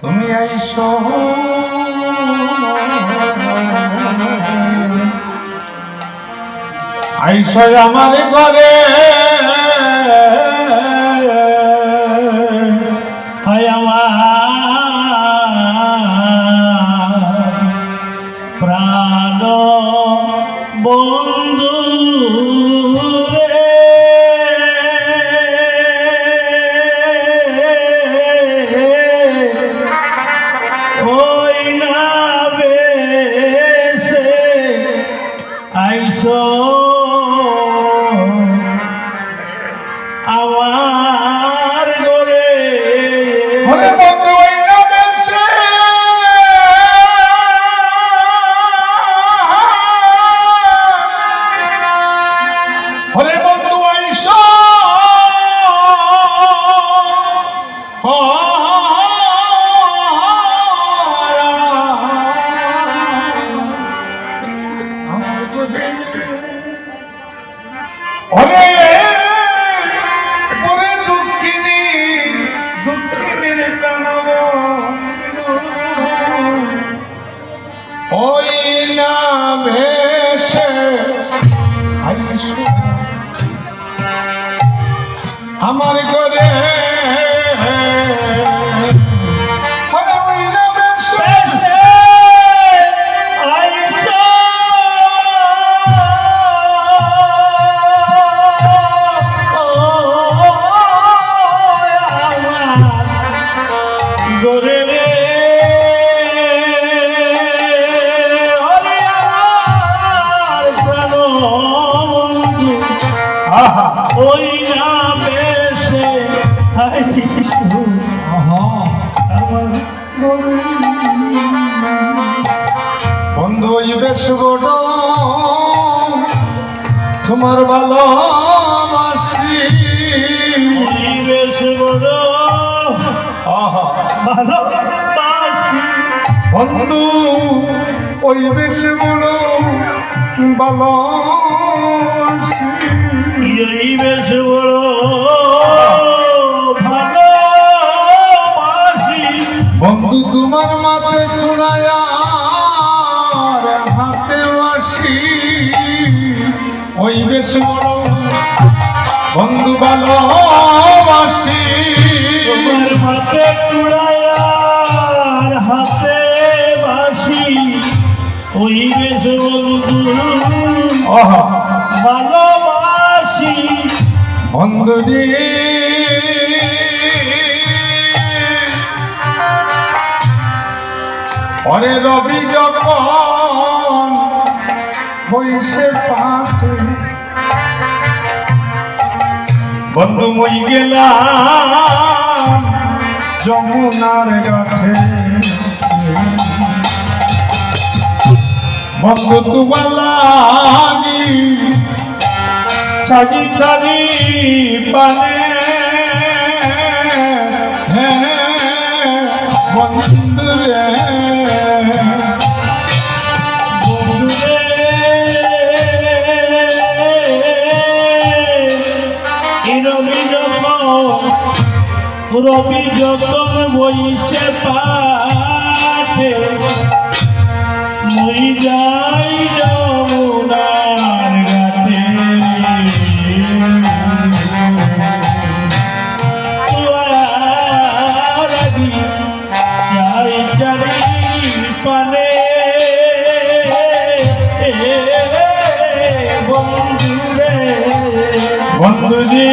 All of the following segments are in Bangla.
তুমি আইসো। আইসো আমার ঘরে। 走 ওই না বেশে বন্ধু ওই বেশ বড়। তোমার ভালোবাসি। পরিবেশ বড়। আহা। ভালোবাসি। বন্ধু ওই বেশ বড় ভালোবাসি মাতে চুড়ায়া হাতে বাসি ওই বেশ বন্ধু ভালোবাসি। হাতে চূড়ায়ার হাতে বাসি ওই বেশ বন্ধু ভালোবাসি। বন্ধুরি অরে রবি যখন বইসে পাতে বন্ধু, মই গেলাম যমুনার গাঠে বন্ধু তোমালাগি চারি চারি পানে রবি যখন বইছে যখন বন্ধুজি।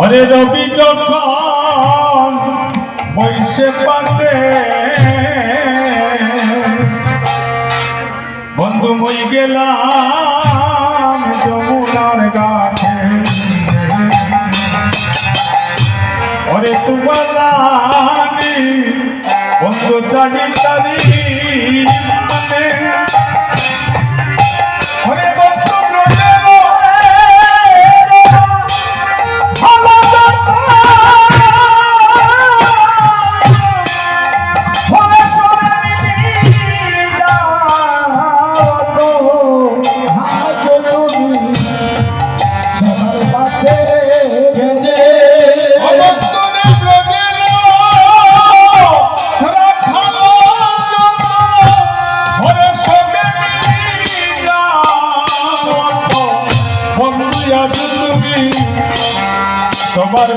অরে রবি যখন বৈশে পাতে, বন্ধু মই গেলাম যমুনার গাছে ওরে তোমার বন্ধু চারি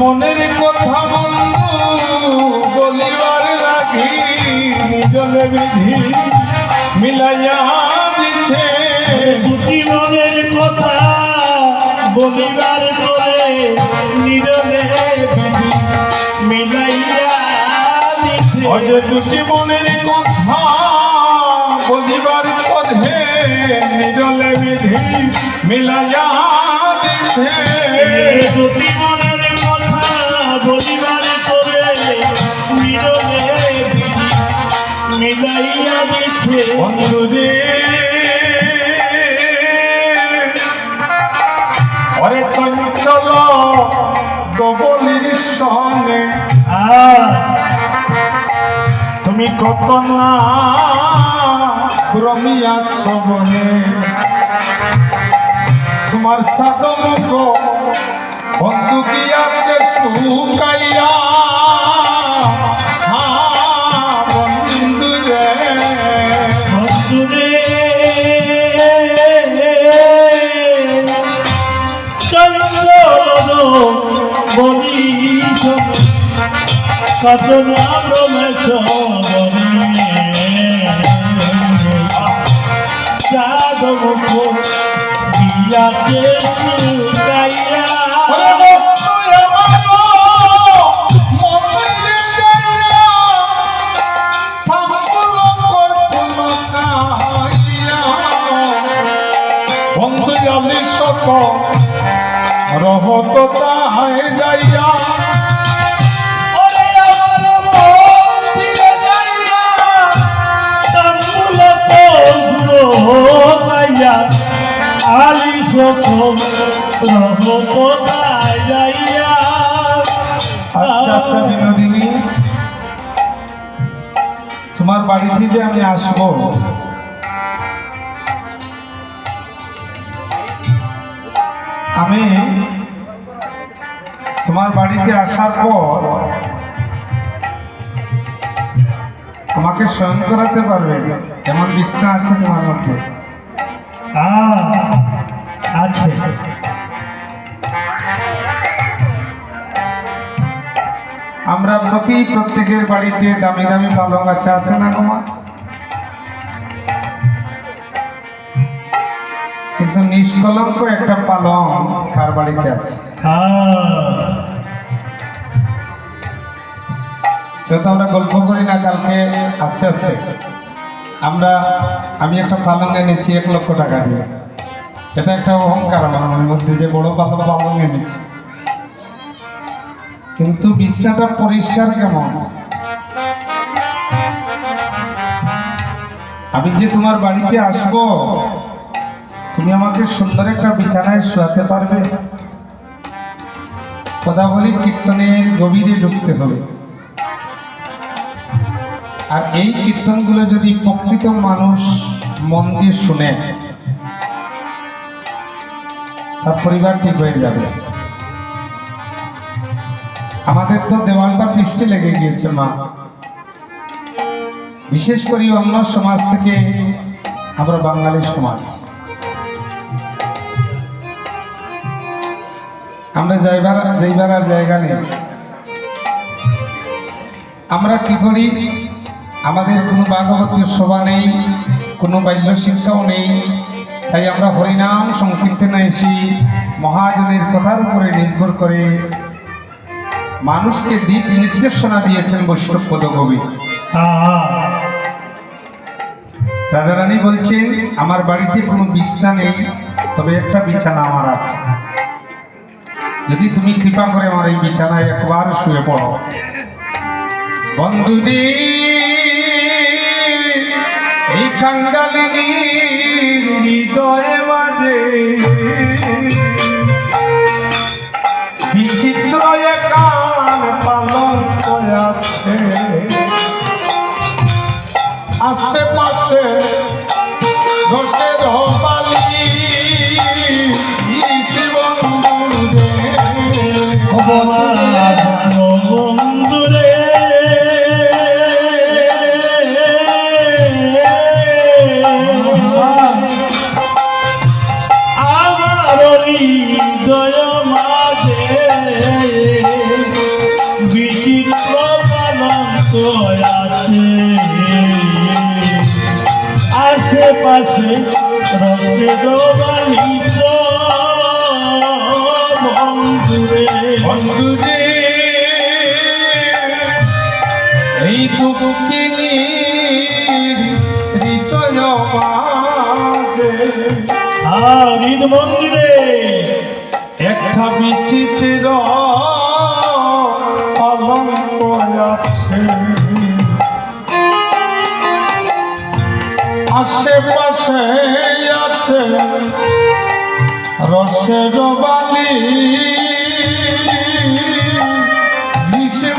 মনের কথা বন্ধু বলিবার লাগি নিজলে বিধি মিলাইয়া দিছে। দুটি মনের কথা বলিবার করে বিধি মিলাইয়া দিছে। অজে দুটি মনের কথা বলিবার পথে নিজলে বিধি মিলাইয়া দিছে। দুটি মনের বলিবার করে বিধি মিলাইয়া দিছে। বন্ধুরে অরে চঞ্চল সঙ্গে আর তুমি কত না রমিয়াছ বনে তোমার সাধন বন্ধু গিয়াছে শুকাইয়া? হা, বন্ধু রে। বন্ধুরে চঞ্চল বলি কত নাম যাদব দিয়াছে সুগাইয়া রহত তাই যাইয়া। আলি সখম রহমতায় যাইয়া। আচ্ছা আচ্ছা বিনোদিনী, তোমার বাড়িতে যে আমি আসব। আমি তোমার বাড়িতে আসার পর আমাকে শয়ন করাতে পারবে? এমন বিছনা আছে তোমার মধ্যে? আছে। আমরা প্রতি প্রত্যেকের বাড়িতে দামি দামি পালং আছে আছে না তোমার? কিন্তু নিষ্কলঙ্ক একটা পালং কার বাড়িতে আছে? হ্যাঁ সেটা তো আমরা গল্প করি না, কালকে আস্তে আস্তে আমরা, আমি একটা পালং এনেছি এক লক্ষ টাকা দিয়ে। এটা একটা অহংকার আমার মনের মধ্যে যে বড় পালং পালং এনেছি। কিন্তু বিছনাটা পরিষ্কার কেমন? আমি যে তোমার বাড়িতে আসব, তুমি আমাকে সুন্দর একটা বিছানায় শোয়াতে পারবে? কথা বলি কীর্তনের গভীরে ঢুকতে হবে। আর এই কীর্তনগুলো যদি প্রকৃত মানুষ মন দিয়ে শুনে, তার পরিবার ঠিক হয়ে যাবে। আমাদের তো দেওয়ালটা পৃষ্ঠে লেগে গিয়েছে, মা। বিশেষ করে অন্য সমাজ থেকে আমরা বাঙালি সমাজ। আমরা যাইবার যাইবার আর জায়গা নেই। আমরা কি করি? আমাদের কোনো ভাগবতীয় সভা নেই, কোনো বাল্য শিক্ষাও নেই। তাই আমরা হরিনাম সংকীর্তনে এসি মহাজনের কথার উপরে নির্ভর করে মানুষকে দিক নির্দেশনা দিয়েছেন বৈষ্ণব পদকবি রাজারানী বলছেন, আমার বাড়িতে কোনো বিছনা নেই, তবে একটা বিছানা আমার আছে। যদি তুমি কৃপা করে আমার এই বিছানায় একবার শুয়ে পড়ো। বন্ধুরি খাঙ্গালিনী হৃদয়ে বিচিত্র কান পালন আছে আশেপাশে ঘষের হবালি শিবন্ধু খবর। হরিদ মন্দিরে। একটা বিচিত্র কলঙ্ক আছে। আশেপাশে আছে রসের বালি।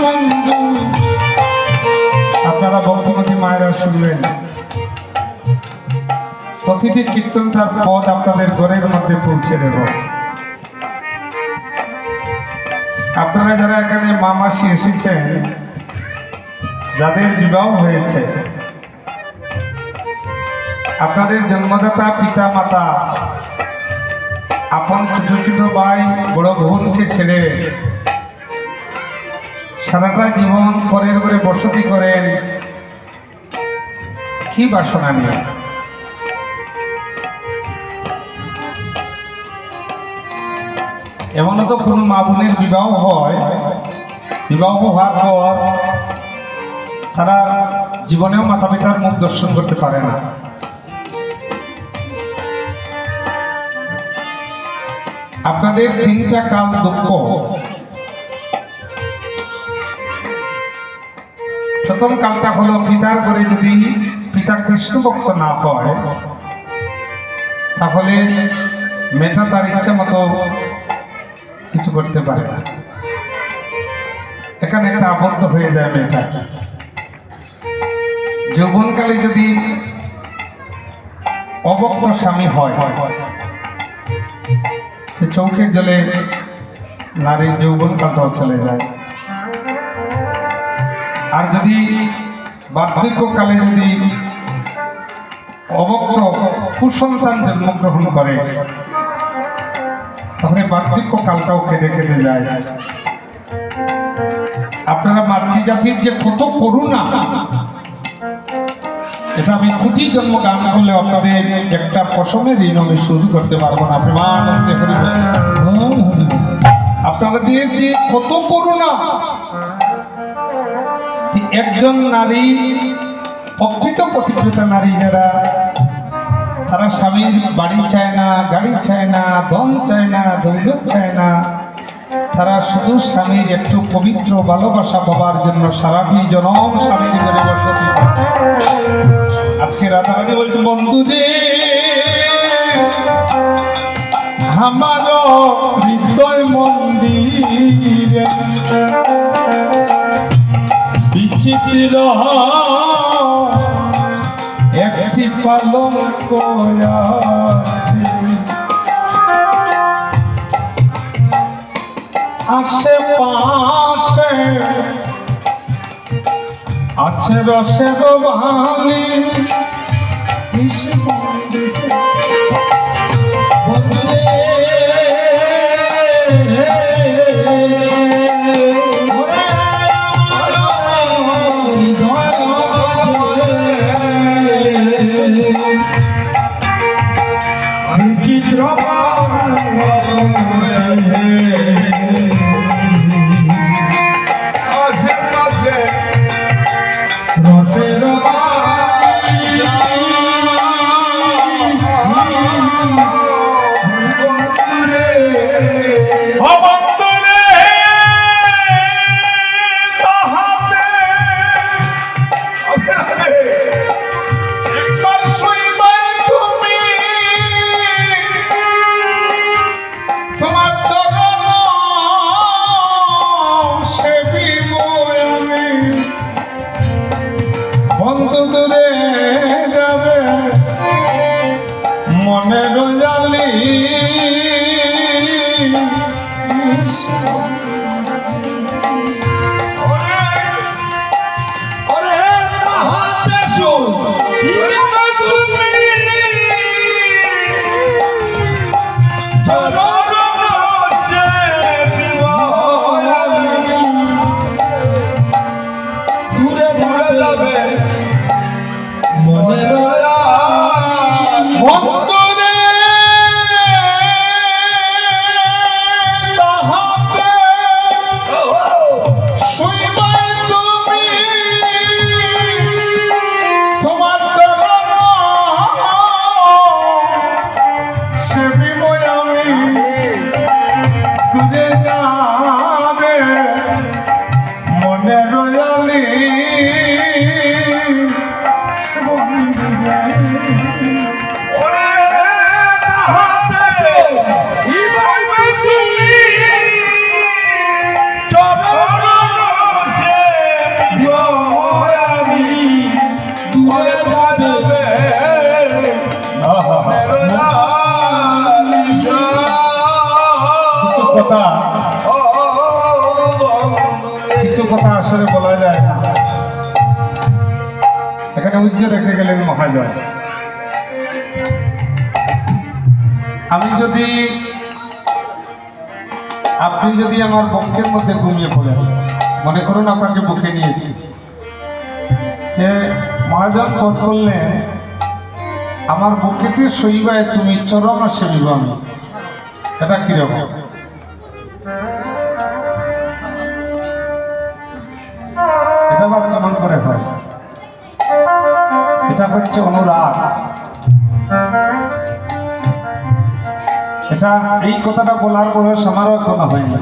বন্ধু আপনারা ভক্তিমতী মায়েরা শুনলেন প্রতিটি কীর্তনটার পদ আপনাদের ঘরের মধ্যে পৌঁছে দেব। আপনারা যারা এখানে মামাসি এসেছেন, যাদের বিবাহ হয়েছে, আপনাদের জন্মদাতা, পিতা, মাতা, আপন ছোট ছোট ভাই, বড় বোনকে ছেড়ে সারাটা জীবন পরের করে বসতি করেন, কি বাসনা নিয়ে? এমনও তো কোনো মা বোনের বিবাহ হয়। বিবাহ হওয়ার পর তারা জীবনেও মাতা পিতার মুখ দর্শন করতে পারে না। আপনাদের তিনটা কাল দুঃখ। প্রথম কালটা হলো পিতার ঘরে যদি পিতা কৃষ্ণ ভক্ত না হয়, তাহলে মেয়েটা তার ইচ্ছা মতো কিছু করতে পারে না। এখানে একটা আবদ্ধ হয়ে যায় মেয়েটা। যৌবনকালে যদি অবক্ত স্বামী হয়, সে চৌকের জলে নারীর যৌবনকালটাও চলে যায়। আর যদি বার্ধক্যকালে যদি অবক্ত কুসন্তান জন্মগ্রহণ করে তাহলে বার্ধক্যকালটাও কেঁদে কেঁদে যায় আপনারা মাতৃজাতির যে কত করুণা, এটা আমি খুঁটি জন্ম গান করলে আপনাদের একটা পশমের ঋণ আমি শুরু করতে পারব না, প্রেমানন্দে হরি। আপনাদের যে কত করুণা একজন নারী প্রকৃত প্রতিপ্রতা নারী যারা তারা স্বামীর বাড়ি চায় না, গাড়ি চায় না ধন চায় না দৌলত চায় না তারা শুধু স্বামীর একটু পবিত্র ভালোবাসা পাবার জন্য সারাটি জনম স্বামীর করে বসতি। আজকে রাধারানী বলছে, বন্ধু রে, আমার হৃদয় মন্দির বিচিত্র পালন আছে আশেপাশে আছে রসের বালি। চিত্র মনে রয়া কথা কিছু কথা আসলে বলা যায় এখানে উজ্জ্ব রেখে গেলেন মহাজন আমি যদি, আপনি যদি আমার বক্ষের মধ্যে ঘুমিয়ে পড়েন, মনে করুন আপনাকে বুকে নিয়েছি। যে মহাজন পথ করলেন, আমার বুকেতে শৈবায়, তুমি চরম সেবিব আমি। এটা কীরকম? এটা আবার কেমন করে হয়? এটা হচ্ছে অনুরাগ। এটা এই কথাটা বলার বয়স আমারও এখনও হয়নি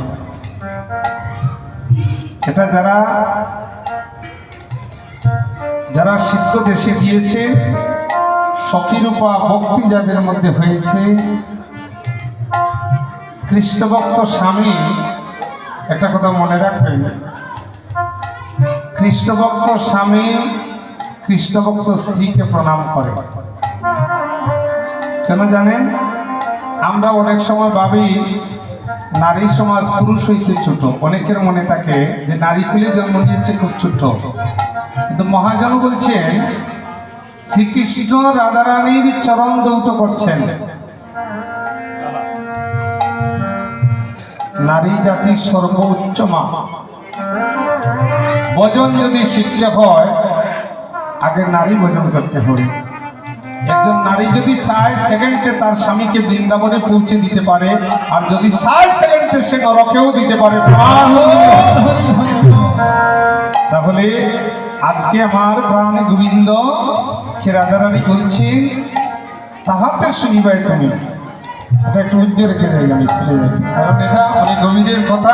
এটা যারা যারা সিদ্ধ দেশে গিয়েছে সখীরূপা ভক্তি যাদের মধ্যে হয়েছে, কৃষ্ণভক্ত স্বামী, একটা কথা মনে রাখবেন, কৃষ্ণভক্ত স্বামী কৃষ্ণভক্ত স্ত্রীকে প্রণাম করে। কেন জানেন? আমরা অনেক সময় ভাবি, নারী সমাজ পুরুষ হইতে ছোট। অনেকের মনে থাকে যে নারী কুলে জন্ম নিয়েছে খুব ছোট। কিন্তু মহাজন বলছেন, শ্রীকৃষ্ণ রাধারানীর চরণ যৌত করছেন। নারী জাতির সর্বোচ্চ মা ভজন যদি শিখতে হয়, আগে নারী ভজন করতে হবে। একজন নারী যদি চায় সেকেন্ডে তার স্বামীকে বৃন্দাবনে পৌঁছে দিতে পারে, আর যদি চায় সেকেন্ডে সে নরকেও দিতে পারে। তাহলে আজকে আমার প্রাণ গোবিন্দ খেরাদারানি বলছেন, তাহাতে শুনিবাই তুমি। এটা একটু উজ্জ্ব রেখে যাই আমি যাই। কারণ এটা অনেক গভীরের কথা।